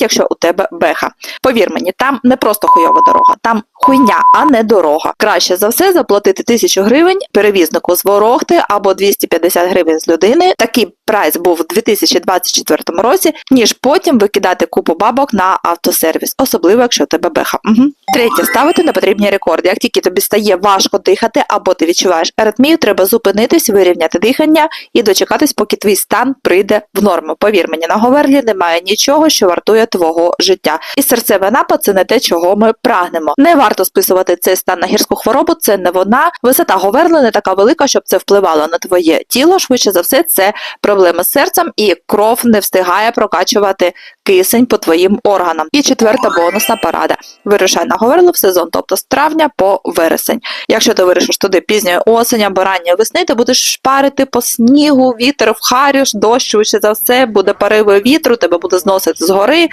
якщо у тебе беха. Повір мені, там не просто хуйова дорога, там хуйня, а не дорога. Краще за все заплатити тисячу гривень перевізнику з ворогти або 250 гривень з людини. Такий прайс був у 2024 році, ніж потім викидати купу бабок на автосервіс, особливо якщо у тебе беха. Угу. Третє, ставити непотрібні рекорди. Як тільки тобі стає важко дихати або ти відчуваєш аритмію, треба зупинитись, вирівняти дихання і дочекатись, поки твій стан прийде в норму. Повір мені, на Говерлі немає нічого, що вартує твого життя. І серцевий напад це не те, чого ми прагнемо. Не варто списувати цей стан на гірську хворобу, це не вона. Висота Говерли не така велика, щоб це впливало на твоє тіло. Швидше за все, це проблеми з серцем, і кров не встигає прокачувати кисень по твоїм органам. І четверта бонусна порада. Вирушай на Говерлу в сезон, тобто з травня по вересень. Якщо ти вирішиш туди пізньої осені або ранньої весни, ти будеш шпарити по снігу, вітер вхарюш, дощ, швидше за все, буде пориви вітру, тебе буде зносити з гори,